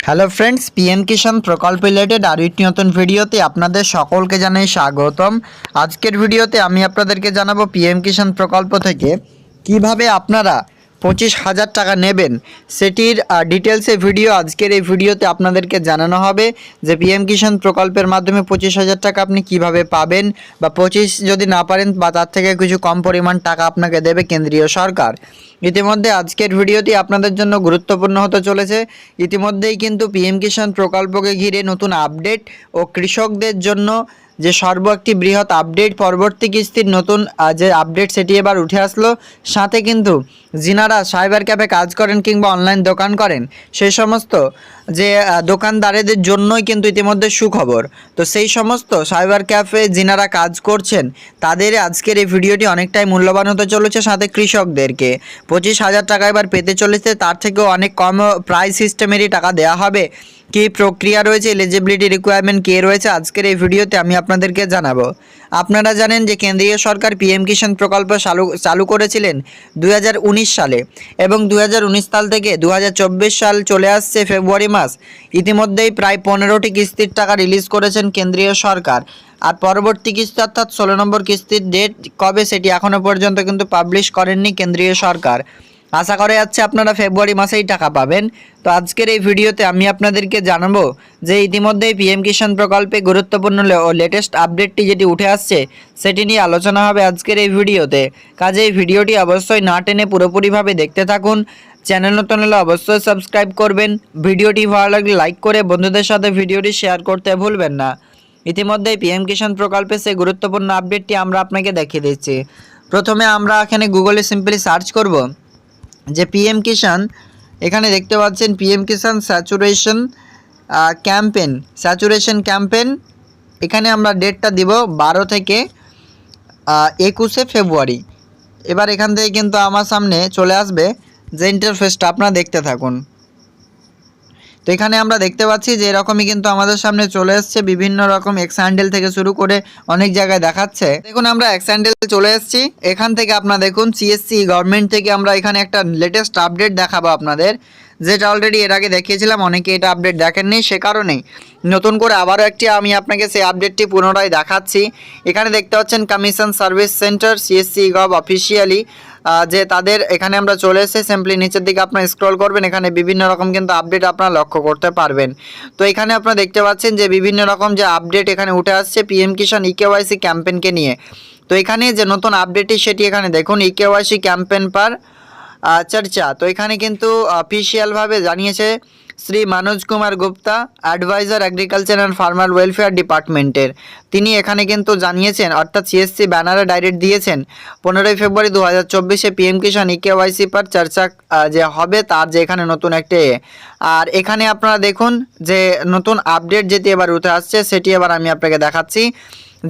Hello friends PM কিষাণ প্রকল্প related আরও একটি নতুন ভিডিওতে আপনাদের সকলকে জানাই স্বাগতম। আজকের ভিডিওতে আমি আপনাদেরকে জানাব পিএম কিষাণ প্রকল্প থেকে কীভাবে আপনারা পঁচিশ হাজার টাকা নেবেন। সেটির ডিটেলসে ভিডিও আজকের এই ভিডিওতে আপনাদেরকে জানানো হবে যে পিএম কিষাণ প্রকল্পের মাধ্যমে পঁচিশ হাজার টাকা আপনি কীভাবে পাবেন বা পঁচিশ যদি না পারেন বা তার থেকে কিছু কম পরিমাণ টাকা আপনাকে দেবে কেন্দ্রীয় সরকার। ইতিমধ্যে আজকের ভিডিওটি আপনাদের জন্য গুরুত্বপূর্ণ হতে চলেছে। ইতিমধ্যেই কিন্তু পিএম কিষাণ প্রকল্পকে ঘিরে নতুন আপডেট ও কৃষকদের জন্য যে সর্ব একটি বৃহৎ আপডেট পরবর্তী কিস্তির নতুন যে আপডেট সেটি এবার উঠে আসলো। সাথে কিন্তু যিনারা সাইবার ক্যাফে কাজ করেন কিংবা অনলাইন দোকান করেন সেই সমস্ত যে দোকানদারেদের জন্যই কিন্তু ইতিমধ্যে সুখবর। তো সেই সমস্ত সাইবার ক্যাফে যিনারা কাজ করছেন, তাদের আজকের এই ভিডিওটি অনেকটাই মূল্যবান হতে চলেছে সাথে কৃষকদেরকে। পঁচিশ হাজার টাকা এবার পেতে চলেছে, তার থেকেও অনেক কম প্রাইস সিস্টেমেরই টাকা দেওয়া হবে। কী প্রক্রিয়া রয়েছে এলিজিবিলিটি রিকোয়ারমেন্ট কে রয়েছে, আজকের এই ভিডিওতে আমি আপনাদেরকে জানাব। আপনারা জানেন যে কেন্দ্রীয় সরকার পিএম কিষাণ প্রকল্প চালু চালু করেছিলেন দু হাজার উনিশ সালে এবং দু হাজার উনিশ সাল থেকে দু হাজার চব্বিশ সাল চলে আসছে ফেব্রুয়ারি মাস। ইতিমধ্যেই প্রায় পনেরোটি কিস্তির টাকা রিলিজ করেছেন কেন্দ্রীয় সরকার। আর পরবর্তী কিস্তি অর্থাৎ ষোলো নম্বর কিস্তির ডেট কবে সেটি এখনও পর্যন্ত কিন্তু পাবলিশ করেননি কেন্দ্রীয় সরকার। আশা করা যাচ্ছে আপনারা ফেব্রুয়ারি মাসেই টাকা পাবেন। তো আজকের এই ভিডিওতে আমি আপনাদেরকে জানাব যে ইতিমধ্যেই পিএম কিষাণ প্রকল্পে গুরুত্বপূর্ণ লেটেস্ট আপডেটটি যেটি উঠে আসছে, সেটি নিয়ে আলোচনা হবে আজকের এই ভিডিওতে। কাজে এই ভিডিওটি অবশ্যই না টেনে পুরোপুরিভাবে দেখতে থাকুন। চ্যানেল নতুন হলে অবশ্যই সাবস্ক্রাইব করবেন। ভিডিওটি ভালো লাগলে লাইক করে বন্ধুদের সাথে ভিডিওটি শেয়ার করতে ভুলবেন না। ইতিমধ্যেই পিএম কিষাণ প্রকল্পে সেই গুরুত্বপূর্ণ আপডেটটি আমরা আপনাকে দেখিয়ে দিচ্ছি। প্রথমে আমরা এখানে গুগলে সিম্পলি সার্চ করব। যে পিএম কিষাণ এখানে দেখতে পাচ্ছেন PM Kisan saturation campaign saturation campaign এখানে আমরা ডেটটা দিব বারো থেকে একুশে ফেব্রুয়ারি এবার এখান থেকে কিন্তু আমার সামনে চলে আসবে যে ইন্টারফেসটা আপনারা দেখতে থাকুন। তো এখানে আমরা দেখতে পাচ্ছি যে এরকমই কিন্তু আমাদের সামনে চলে এসছে, বিভিন্ন রকম এক্স হ্যান্ডেল থেকে শুরু করে অনেক জায়গায় দেখাচ্ছে। দেখুন আমরা এক্স হ্যান্ডেল চলে এসেছি। এখান থেকে আপনারা দেখুন সিএসসি গভর্নমেন্ট থেকে আমরা এখানে একটা লেটেস্ট আপডেট দেখাবো আপনাদের। যেটা অলরেডি এর আগে দেখিয়েছিলাম, অনেকে এটা আপডেট দেখেননি, সে কারণেই। নতুন করে আবারও একটি আমি আপনাকে সেই আপডেটটি পুনরায় দেখাচ্ছি। এখানে দেখতে পাচ্ছেন commission service centre CSC gov officially যে তাদের এখানে আমরা চলে এসে সিম্পলি নিচের দিকে আপনার স্ক্রল করবেন, এখানে বিভিন্ন রকম কিন্তু আপডেট আপনারা লক্ষ্য করতে পারবেন। তো এখানে আপনারা দেখতে পাচ্ছেন যে বিভিন্ন রকম যে আপডেট এখানে উঠে আসছে পিএম কিষাণ ইকেওয়াইসি ক্যাম্পেনকে নিয়ে। তো এখানে যে নতুন আপডেটটি সেটি এখানে দেখুন ইকেওয়াইসি ক্যাম্পেন পার চর্চা। তো এখানে কিন্তু অফিসিয়ালভাবে জানিয়েছে Shri Manoj Kumar Gupta advisor agriculture and farmer welfare ডিপার্টমেন্টের তিনি এখানে কিন্তু জানিয়েছেন, অর্থাৎ সিএসসি ব্যানারে ডাইরেক্ট দিয়েছেন, পনেরোই ফেব্রুয়ারি দু হাজার চব্বিশে পিএম কিষাণ ইকেওয়াইসি পার চর্চা যে হবে তার যে এখানে নতুন একটি আর এখানে আপনারা দেখুন যে নতুন আপডেট যেটি এবার উঠে আসছে, সেটি এবার আমি আপনাকে দেখাচ্ছি।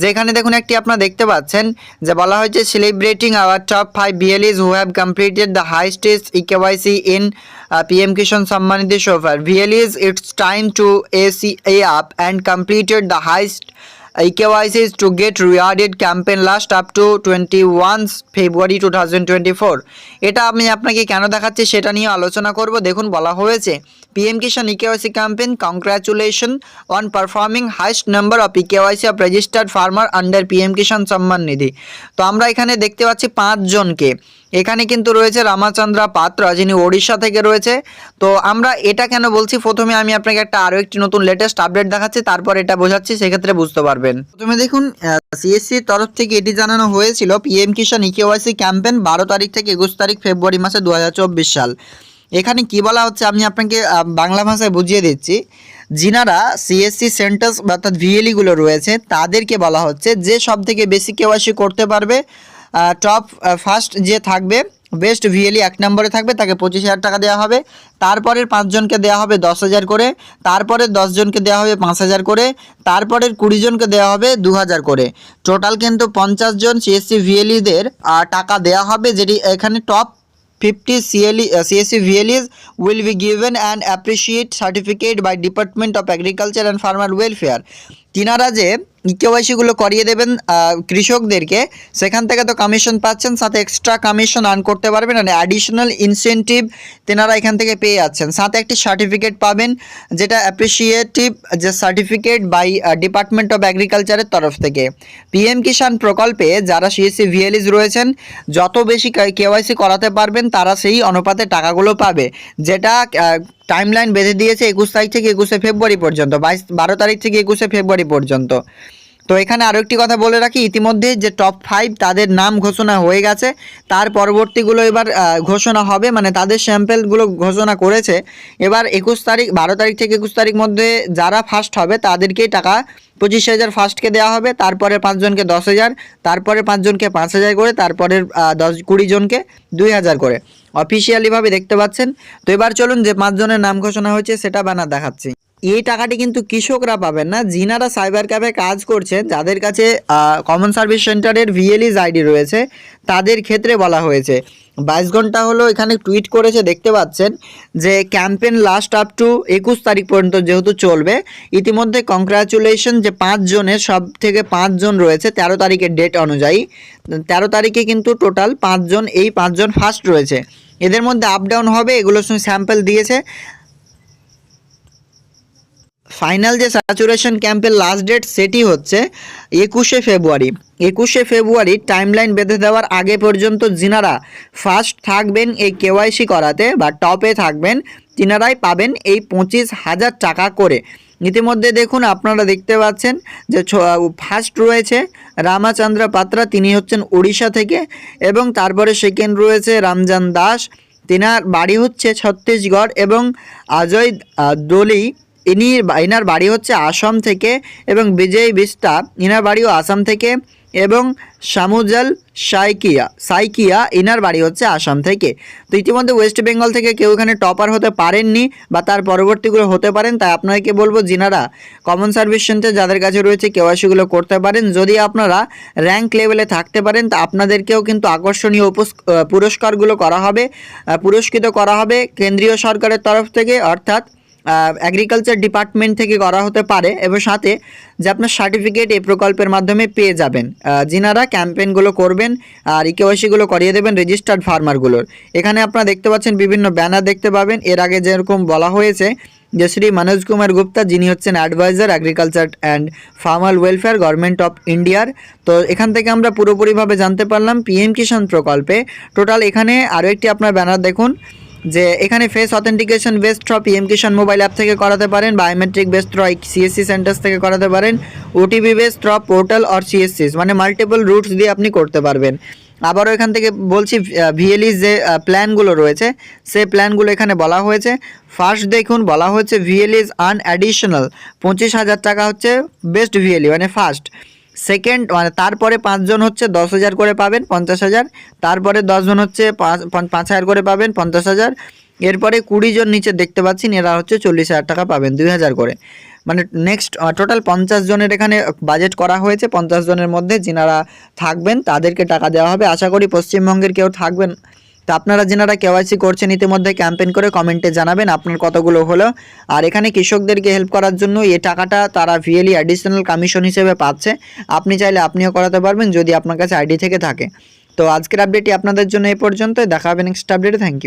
যেখানে দেখুন একটি আপনারা দেখতে পাচ্ছেন যে বলা হয়েছে celebrating our top five BLEs who have completed the high stage eKYC in PM Kisan সম্মানিত so far. BLEs it's time to ACA up and completed the highest the to get rewarded campaign last up to up to twenty one February two thousand twenty four এটা আমি আপনাকে কেন দেখাচ্ছি সেটা নিয়ে আলোচনা করব। দেখুন, বলা হয়েছে PM Kisan eKYC campaign congratulation on performing highest number of eKYC of registered farmer under PM Kisan Samman Nidhi তো আমরা এখানে দেখতে পাচ্ছি পাঁচজনকে এখানে কিন্তু রয়েছে রামাচন্দ্রা পাত্র, যিনি ওড়িশা থেকে রয়েছে। তো আমরা এটা কেন বলছি? প্রথমে আমি আপনাকে একটা আরও একটি নতুন লেটেস্ট আপডেট দেখাচ্ছি, তারপর এটা বোঝাচ্ছি, সেক্ষেত্রে বুঝতে পারবেন। প্রথমে দেখুন সিএসসির তরফ থেকে এটি জানানো হয়েছিল পিএম কিষাণ ইকেওয়াইসি ক্যাম্পেন বারো তারিখ থেকে একুশ তারিখ ফেব্রুয়ারি মাসে দু হাজার চব্বিশ সাল। এখানে কি বলা হচ্ছে? আমি আপনাকে বাংলা ভাষায় বুঝিয়ে দিচ্ছি। যিনারা সিএসসি সেন্টার্স অর্থাৎ ভিএলইগুলো রয়েছে, তাদেরকে বলা হচ্ছে যে সব থেকে বেশি কেওয়াইসি করতে পারবে টপ ফার্স্ট যে থাকবে বেস্ট ভিএলই এক নম্বরে থাকবে, তাকে পঁচিশ হাজার টাকা দেওয়া হবে। তারপরের পাঁচজনকে দেওয়া হবে দশ হাজার করে। তারপরের দশজনকে দেওয়া হবে পাঁচ হাজার করে। তারপরের কুড়ি জনকে দেওয়া হবে দু হাজার করে। টোটাল কিন্তু পঞ্চাশ জন সিএসসি ভিএলইদের টাকা দেওয়া হবে, যেটি এখানে top 50 CLE, uh, CSC VLEs will be given an appreciate certificate by Department of Agriculture and Farmer Welfare তিনারা যে ইকেওয়াইসিগুলো করিয়ে দেবেন কৃষকদেরকে। সেখান থেকে তো কমিশন পাচ্ছেন, সাথে এক্সট্রা কমিশন আর্ন করতে পারবেন মানে অ্যাডিশনাল ইনসেন্টিভ তেনারা এখান থেকে পেয়ে যাচ্ছেন। সাথে একটি সার্টিফিকেট পাবেন, যেটা অ্যাপ্রিসিয়েটিভ যে সার্টিফিকেট বাই ডিপার্টমেন্ট অফ অ্যাগ্রিকালচারের তরফ থেকে। পিএম কিষাণ প্রকল্পে যারা সিএসসি ভিএলইস রয়েছেন, যত বেশি কেওয়াইসি করাতে পারবেন, তারা সেই অনুপাতে টাকাগুলো পাবে, যেটা টাইমলাইন বেঁধে দিয়েছে একুশ তারিখ থেকে একুশে ফেব্রুয়ারি পর্যন্ত, বাইশ, বারো তারিখ থেকে একুশে ফেব্রুয়ারি পর্যন্ত। তো এখানে আরও একটি কথা বলে রাখি, ইতিমধ্যে যে টপ ফাইভ তাদের নাম ঘোষণা হয়ে গেছে, তার পরবর্তীগুলো এবার ঘোষণা হবে মানে তাদের স্যাম্পেলগুলো ঘোষণা করেছে। এবার একুশ তারিখ, বারো তারিখ থেকে একুশ তারিখ মধ্যে যারা ফার্স্ট হবে তাদেরকেই টাকা পঁচিশ হাজার ফার্স্টকে দেওয়া হবে, তারপরে পাঁচজনকে দশ হাজার, তারপরে পাঁচজনকে পাঁচ হাজার করে তারপরে দশ, কুড়ি জনকে দুই হাজার করে। অফিসিয়ালিভাবে দেখতে পাচ্ছেন। তো এবার চলুন যে পাঁচজনের নাম ঘোষণা হয়েছে সেটা বানা দেখাচ্ছি। এই টাকাটি কিন্তু কৃষকরা পাবেন না, যিনারা সাইবার ক্যাফে কাজ করছেন, যাদের কাছে কমন সার্ভিস সেন্টারের ভিএলইস আইডি রয়েছে, তাদের ক্ষেত্রে বলা হয়েছে। বাইশ ঘণ্টা হলো এখানে টুইট করেছে, দেখতে পাচ্ছেন, যে ক্যাম্পেন লাস্ট আপ টু একুশ তারিখ পর্যন্ত যেহেতু চলবে, ইতিমধ্যে কংগ্রাচুলেশন যে পাঁচজনের সব থেকে পাঁচজন রয়েছে তেরো তারিখের ডেট অনুযায়ী। তেরো তারিখে কিন্তু টোটাল পাঁচজন এই পাঁচজন ফার্স্ট রয়েছে। এদের মধ্যে আপ ডাউন হবে সঙ্গে স্যাম্পল দিয়েছে। ফাইনাল যে স্যাচুরেশন ক্যাম্পের লাস্ট ডেট সেটি হচ্ছে একুশে ফেব্রুয়ারি। একুশে ফেব্রুয়ারি টাইমলাইন বেঁধে দেওয়ার আগে পর্যন্ত যিনারা ফার্স্ট থাকবেন এই কেওয়াইসি করাতে বা টপে থাকবেন, তিনারাই পাবেন এই পঁচিশ হাজার টাকা করে। ইতিমধ্যে দেখুন আপনারা দেখতে পাচ্ছেন যে ফার্স্ট রয়েছে রামাচন্দ্র পাত্রা, তিনি হচ্ছেন উড়িষ্যা থেকে এবং তারপরে সেকেন্ড রয়েছে রামজান দাস। তিনার বাড়ি হচ্ছে ছত্তিশগড় এবং অজয় দোলি ইনি ইনার বাড়ি হচ্ছে আসাম থেকে এবং বিজয় বিস্টা ইনার বাড়িও আসাম থেকে এবং সামুজাল সাইকিয়া সাইকিয়া ইনার বাড়ি হচ্ছে আসাম থেকে। তো ইতিমধ্যে ওয়েস্ট বেঙ্গল থেকে কেউ এখানে টপার হতে পারেননি বা তার পরবর্তীগুলো হতে পারেন, তাই আপনাকে বলব যিনারা কমন সার্ভিস সেন্টার যাদের কাছে রয়েছে কেওয়াইসিগুলো করতে পারেন। যদি আপনারা র্যাঙ্ক লেভেলে থাকতে পারেন, তা আপনাদেরকেও কিন্তু আকর্ষণীয় পুরস্কারগুলো করা হবে পুরস্কৃত করা হবে কেন্দ্রীয় সরকারের তরফ থেকে, অর্থাৎ অ্যাগ্রিকালচার ডিপার্টমেন্ট থেকে করা হতে পারে এবং সাথে যে আপনার সার্টিফিকেট এই প্রকল্পের মাধ্যমে পেয়ে যাবেন। যিনারা ক্যাম্পেইনগুলো করবেন আর ইকেওয়াইসিগুলো করিয়ে দেবেন রেজিস্টার্ড ফার্মারগুলোর এখানে আপনারা দেখতে পাচ্ছেন বিভিন্ন ব্যানার দেখতে পাবেন। এর আগে যেরকম বলা হয়েছে যে শ্রী মনোজ কুমার গুপ্তা, যিনি হচ্ছেন advisor agriculture and farmer welfare government of ইন্ডিয়ার তো এখান থেকে আমরা পুরোপুরিভাবে জানতে পারলাম পিএম কিষাণ প্রকল্পে। টোটাল এখানে আরও একটি আপনার ব্যানার দেখুন। যে এখানে face authentication based through PM Kisan mobile app থেকে করাতে পারেন biometric based through CSC centres থেকে করাতে পারেন OTP based through portal or সিএসসিস মানে মাল্টিপল রুটস দিয়ে আপনি করতে পারবেন। আবারও এখান থেকে বলছি ভিএলই যে প্ল্যানগুলো রয়েছে, সেই প্ল্যানগুলো এখানে বলা হয়েছে। ফার্স্ট দেখুন, বলা হচ্ছে ভিএলইজ আন অ্যাডিশনাল পঁচিশ হাজার টাকা হচ্ছে বেস্ট ভিএলই মানে ফার্স্ট সেকেন্ড মানে তারপরে পাঁচজন হচ্ছে দশ হাজার করে পাবেন, পঞ্চাশ হাজার। তারপরে দশজন হচ্ছে পাঁচ হাজার করে পাবেন, পঞ্চাশ হাজার। এরপরে কুড়ি জন নিচে দেখতে পাচ্ছেন, এরা হচ্ছে চল্লিশ হাজার টাকা পাবেন, দুই হাজার করে। মানে নেক্সট টোটাল পঞ্চাশ জনের এখানে বাজেট করা হয়েছে, পঞ্চাশ জনের মধ্যে যিনারা থাকবেন, তাদেরকে টাকা দেওয়া হবে। আশা করি পশ্চিমবঙ্গের কেউ থাকবেন তো আপনারা যেনারা কেওয়াইসি করছেন ইতিমধ্যে ক্যাম্পেইন করে কমেন্টে জানাবেন আপনার কতগুলো হলো। আর এখানে কৃষকদেরকে হেল্প করার জন্য এই টাকাটা তারা ভিএলই অ্যাডিশনাল কমিশন হিসেবে পাচ্ছে। আপনি চাইলে আপনিও করাতে পারবেন যদি আপনার কাছে আইডি থেকে থাকে। তো আজকের আপডেটটি আপনাদের জন্য এই পর্যন্ত দেখা হবে নেক্সট আপডেটে থ্যাংক ইউ